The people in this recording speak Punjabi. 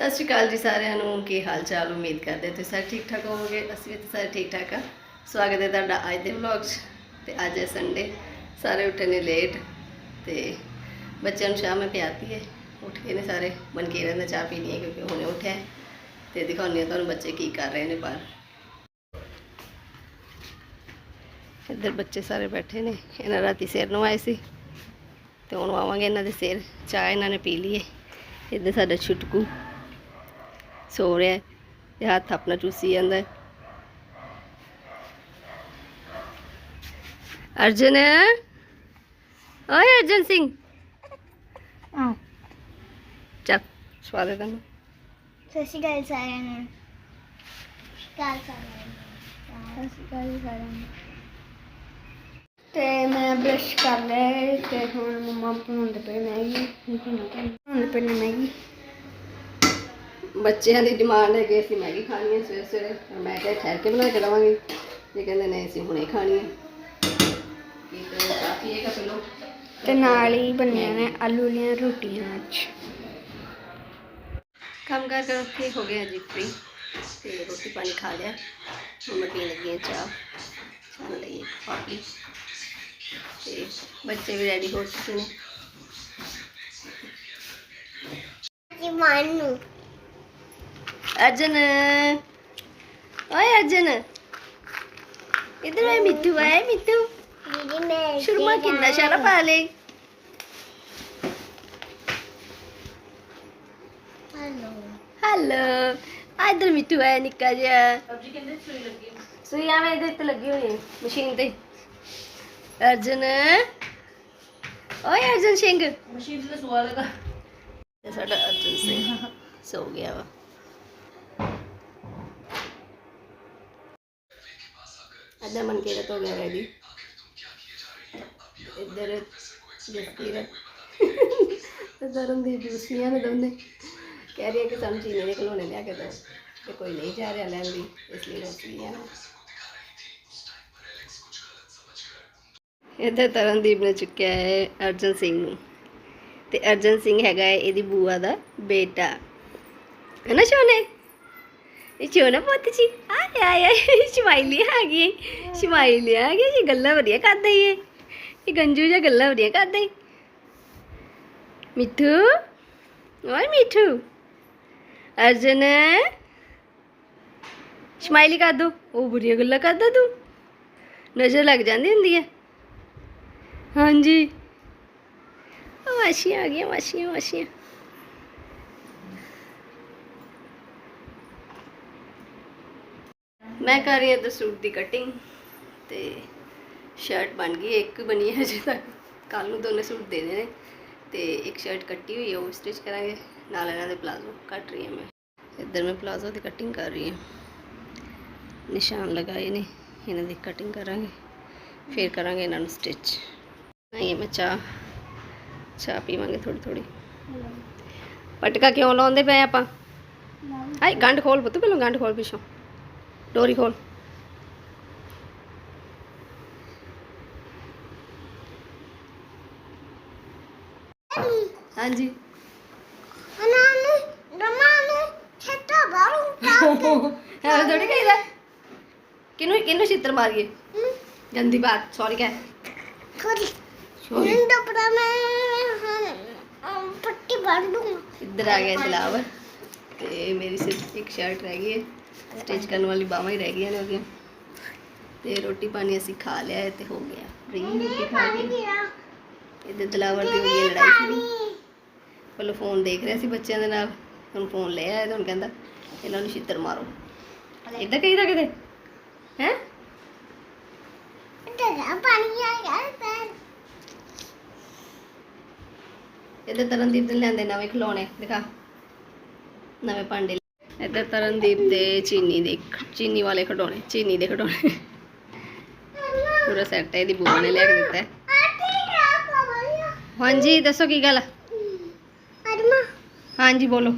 ਸਤਿ ਸ਼੍ਰੀ ਅਕਾਲ ਜੀ ਸਾਰਿਆਂ ਨੂੰ, ਕੀ ਹਾਲ ਚਾਲ ਉਮੀਦ ਕਰਦੇ ਤੁਸੀਂ ਸਾਰੇ ਠੀਕ ਠਾਕ ਹੋਵੋਗੇ। ਅਸੀਂ ਵੀ ਸਾਰੇ ਠੀਕ ਠਾਕ ਆ ਸਵਾਗਤ ਹੈ ਤੁਹਾਡਾ ਅੱਜ ਦੇ ਵਲੌਗ 'ਚ ਤੇ ਅੱਜ ਹੈ ਸੰਡੇ ਸਾਰੇ ਉੱਠੇ ਨੇ ਲੇਟ ਤੇ ਬੱਚਿਆਂ ਨੂੰ ਸ਼ਾਮ ਮੈਂ ਪਿਆਤੀ ਹੈ। ਉੱਠ ਕੇ ਨੇ ਸਾਰੇ ਬਣ ਕੇ ਰਹਿੰਦੇ, ਚਾਹ ਪੀਣੀ ਹੈ ਕਿਉਂਕਿ ਹੁਣੇ ਉੱਠਿਆ ਹੈ। ਤੇ ਦਿਖਾਉਂਦੀ ਹਾਂ ਤੁਹਾਨੂੰ ਬੱਚੇ ਕੀ ਕਰ ਰਹੇ ਨੇ ਬਾਹਰ। ਇੱਧਰ ਬੱਚੇ ਸਾਰੇ ਬੈਠੇ ਨੇ। ਇਹਨਾਂ ਰਾਤੀ ਸਿਰ ਨਵਾਏ ਸੀ। ਤੇ ਹੁਣ ਆਵਾਂਗੇ ਇਹਨਾਂ ਦੇ ਸਿਰ। ਚਾਹ ਇਹਨਾਂ ਨੇ ਪੀ ਲਈ ਹੈ। ਇੱਧਰ ਸਾਡਾ ਛੁਟਕੂ। ਸੋ ਰਿਹਾ ਹੈ। ਤੇ ਹੱਥ ਆਪਣਾ ਚੂਸੀ ਜਾਂਦਾ ਅਰਜਨ। ਓਏ ਅਰਜਨ ਸਿੰਘ। ਆਹ ਚੱਲ ਸਵਾਦ ਹੈ ਸਤਿ ਸ਼੍ਰੀ ਅਕਾਲ ਸਾਰਿਆਂ ਨੂੰ। ਕਾਲ ਸਾਰਿਆਂ ਨੂੰ। ਸਤਿ ਸ਼੍ਰੀ ਅਕਾਲ ਸਾਰਿਆਂ ਨੂੰ। ਤੇ ਮੈਂ ਬ੍ਰਸ਼ ਕਰ ਲਿਆ ਤੇ ਹੁਣ ਮੰਮਾ ਬਣਾਉਂਦੇ ਪਏ ਮੈਗੀ। ਬਣਾਉਂਦੇ ਪਏ ਨੇ ਮੈਗੀ। ਬੱਚਿਆਂ ਦੀ ਡਿਮਾਂਡ ਹੈ ਕਿ ਅਸੀਂ ਮੈਗੀ ਖਾਣੀ ਹੈ ਸਵੇਰੇ ਸਵੇਰੇ। ਪਰ ਮੈਂ ਕਿਹਾ ਠਹਿਰ ਕੇ ਬਣਾ ਕੇ ਦਵਾਂਗੇ। ਇਹ ਕਹਿੰਦੇ ਨਹੀਂ ਅਸੀਂ ਹੁਣੇ ਖਾਣੀ ਹੈ। ਕਾਫੀ ਤੇ ਨਾਲ ਹੀ ਬਣੀਆਂ ਨੇ ਆਲੂ ਵਾਲੀਆਂ ਰੋਟੀਆਂ ਅੱਜ। ਕੰਮ ਕਰ ਕਰ ਕੇ ਹੋ ਗਿਆ ਜੀ ਫ੍ਰੀ ਤੇ ਰੋਟੀ ਪਾਣੀ ਖਾ ਲਿਆ। ਹੁਣ ਮੈਂ ਪੀਣ ਲੱਗੀ ਹਾਂ ਚਾਹ। ਚਾਹ ਲਈ ਕਾਫੀ ਤੇ ਬੱਚੇ ਵੀ ਰੈਡੀ ਹੋ ਚੁੱਕੇ ਨੇ? ਜੀ ਮਾਨੂ ਮੈਂ ਮਿੱਠੂ ਆਇਆ ਮਿੱਠੂ। ਦੀਦੀ ਮੈਂ ਸ਼ੁਰਮਾ ਕਿੰਨਾ ਸਾਰਾ ਪਾ ਲੈ ਹਲੋ। ਹੈਲੋ। ਇਧਰ ਮਿੱਠੂ ਆਇਆ ਨਿੱਕਾ ਜਿਹਾ। ਸਬਜੀ ਕਹਿੰਦੇ ਸੂਈ ਲੱਗੀ ਸੂਈ ਆਵੇਂ ਇਹਦੇ ਤੇ ਲੱਗੀ ਹੋਈ ਹੈ ਮਸ਼ੀਨ ਤੇ। ਅਰਜਨ। ਓਏ ਅਰਜਨ ਸਿੰਘ। ਮਸ਼ੀਨ ਤੇ ਸੁਆ ਲਗਾ ਸਾਡਾ ਅਰਜਨ ਸਿੰਘ ਸੋ ਗਿਆ ਵਾ। ਅੱਧਾ ਮਨ ਕੇ ਹੋ ਗਿਆ ਰੈਡੀ ਇੱਧਰ ਜਸਕੀਰਤ ਤੇ ਧਰਮਦੀਪ ਜੂਸੀਆਂ ਨੇ ਦੋਨੇ ਕਹਿ ਰਹੀ ਹੈ ਕਿ ਸਾਨੂੰ ਚੀਨੇ ਦੇ ਖਿਡੌਣੇ ਲਿਆ ਕੇ ਦਿਓ ਤੇ ਕੋਈ ਨਹੀਂ ਜਾ ਰਿਹਾ ਲੈਣ ਲਈ ਇਸ ਲਈ ਰੋਕੀਆਂ ਇੱਧਰ ਤਰਨਦੀਪ ਨੇ ਚੁੱਕਿਆ ਹੈ ਅਰਜਨ ਸਿੰਘ ਨੂੰ ਤੇ ਅਰਜਨ ਸਿੰਘ ਹੈਗਾ ਹੈ ਇਹਦੀ ਬੂਆ ਦਾ ਬੇਟਾ ਹੈ ਨਾ ਸ਼ੋਨੇ ਇਹ ਚੋਨਾ ਪੁੱਤ ਜੀ। ਆਏ ਆਏ ਆਏ ਸ਼ਮਾਈਲੀ ਆ ਗਈ। ਸ਼ਮਾਈਲੀ ਆ ਗਈ ਜੀ ਗੱਲਾਂ ਵਧੀਆ ਕਰਦਾ ਹੀ ਇਹ ਇਹ ਗੰਜੂ ਜਿਹਾ ਗੱਲਾਂ ਵਧੀਆ ਕਰਦਾ ਹੀ ਮਿੱਠੂ, ਓਏ ਮਿੱਠੂ। ਅਰਜਨ, ਸਮਾਈਲੀ ਕਰ ਦੋ। ਉਹ ਬੁਰੀਆਂ ਗੱਲਾਂ ਕਰਦਾ ਤੂੰ। ਨਜ਼ਰ ਲੱਗ ਜਾਂਦੀ ਹੁੰਦੀ ਹੈ ਹਾਂਜੀ। ਉਹ ਵਾਸ਼ੀਆਂ ਆ ਗਈਆਂ ਵਾਸ਼ੀਆਂ ਵਾਸ਼ੀਆਂ ਮੈਂ ਕਰ ਰਹੀ ਹਾਂ ਤੇ ਸੂਟ ਦੀ ਕਟਿੰਗ ਤੇ ਸ਼ਰਟ ਬਣ ਗਈ ਇੱਕ ਬਣੀ ਹੈ ਅਜੇ ਤੱਕ। ਕੱਲ ਨੂੰ ਦੋਨੇ ਸੂਟ ਦੇਣੇ। ਨੇ ਤੇ ਇੱਕ ਸ਼ਰਟ ਕੱਟੀ ਹੋਈ ਹੈ ਉਹ ਸਟਿਚ ਕਰਾਂਗੇ। ਨਾਲ ਇਹਨਾਂ ਦੇ ਪਲਾਜ਼ੋ ਕੱਟ ਰਹੀ ਹਾਂ ਮੈਂ। ਇੱਧਰ ਮੈਂ ਪਲਾਜ਼ੋ ਦੀ ਕਟਿੰਗ ਕਰ ਰਹੀ ਹਾਂ। ਨਿਸ਼ਾਨ ਲਗਾਏ ਨੇ ਇਹਨਾਂ ਦੀ ਕਟਿੰਗ ਕਰਾਂਗੇ। ਫਿਰ ਕਰਾਂਗੇ ਇਹਨਾਂ ਨੂੰ ਸਟਿਚ ਨਹੀਂ ਮੈਂ ਚਾਹ ਚਾਹ ਪੀਵਾਂਗੇ ਥੋੜੀ ਥੋੜੀ ਪਟਕਾ ਕਿਉਂ ਲਾਉਂਦੇ ਪਏ ਆਪਾਂ? ਆਈ ਗੰਢ ਖੋਲ ਪੁੱਤ ਪਹਿਲਾਂ ਗੰਢ ਖੋਲ ਪਿੱਛੋਂ। ਡੋਰੀ ਖੋਲ ਹਾਂਜੀ ਅਨਾਨੂੰ ਰਮਾਨੂੰ ਛੱਟਾ ਬਾਰੂ ਐਵੇਂ ਥੋੜੀ ਕਹੀਦਾ ਕਿਨੂੰ ਕਿਨੂੰ ਛਿੱਤਰ ਮਾਰੀਏ ਗੰਦੀ ਬਾਤ ਸੌਰੀ ਕਹਿ ਖੋਦੀ ਸੌਰੀ ਨਿੰਦਾ ਪੜਾ ਮੈਂ ਹਾਂ ਪੱਟੀ ਬਾੜ ਦੂੰਗਾ ਗਈ ਸਟਿਚ ਕਰਨ ਵਾਲੀ ਬਾਹਾਂ ਹੀ ਰਹਿ ਗਈਆਂ ਨੇ ਉਹਦੀਆਂ। ਤੇ ਰੋਟੀ ਪਾਣੀ ਅਸੀਂ ਖਾ ਲਿਆ ਤੇ ਹੋ ਗਿਆ। ਫ੍ਰੀ ਰੋਟੀ ਖਾ ਕੇ ਇੱਧਰ ਦਿਲਾਵਰ ਦੀ ਹੈ ਲੜਾਈ ਸ਼ੁਰੂ। ਪਹਿਲਾਂ ਫੋਨ ਦੇਖ ਰਿਹਾ ਸੀ ਬੱਚਿਆਂ ਦੇ ਨਾਲ। ਹੁਣ ਫੋਨ ਲੈ ਆਇਆ ਤੇ ਹੁਣ ਕਹਿੰਦਾ ਇਹਨਾਂ ਨੂੰ ਛਿੱਤਰ ਮਾਰੋ। ਇੱਦਾਂ ਕਹੀਦਾ ਕਿਤੇ? ਹੈ? ਤੇਰਾ ਪਾਣੀ ਆ ਗਿਆ ਪੈਰ ਇੱਧਰ ਤਰਨਦੀਪ ਦੇ ਲਿਆਂਦੇ ਨਵੇਂ ਖਿਡੌਣੇ ਦਿਖਾ। ਨਵੇਂ ਭਾਂਡੇ ਇੱਧਰ ਤਰਨਦੀਪ ਦੇ ਚੀਨੀ ਦੇ ਚੀਨੀ ਵਾਲੇ ਖਿਡੌਣੇ ਚੀਨੀ ਦੇ ਖਿਡੌਣੇ। ਪੂਰਾ ਸੈੱਟ ਹੈ ਇਹਦੀ ਬੂਆ ਨੇ ਲਿਆ ਕੇ ਦਿੱਤਾ ਹਾਂਜੀ ਦੱਸੋ ਕੀ ਗੱਲ? ਹਾਂਜੀ ਬੋਲੋ।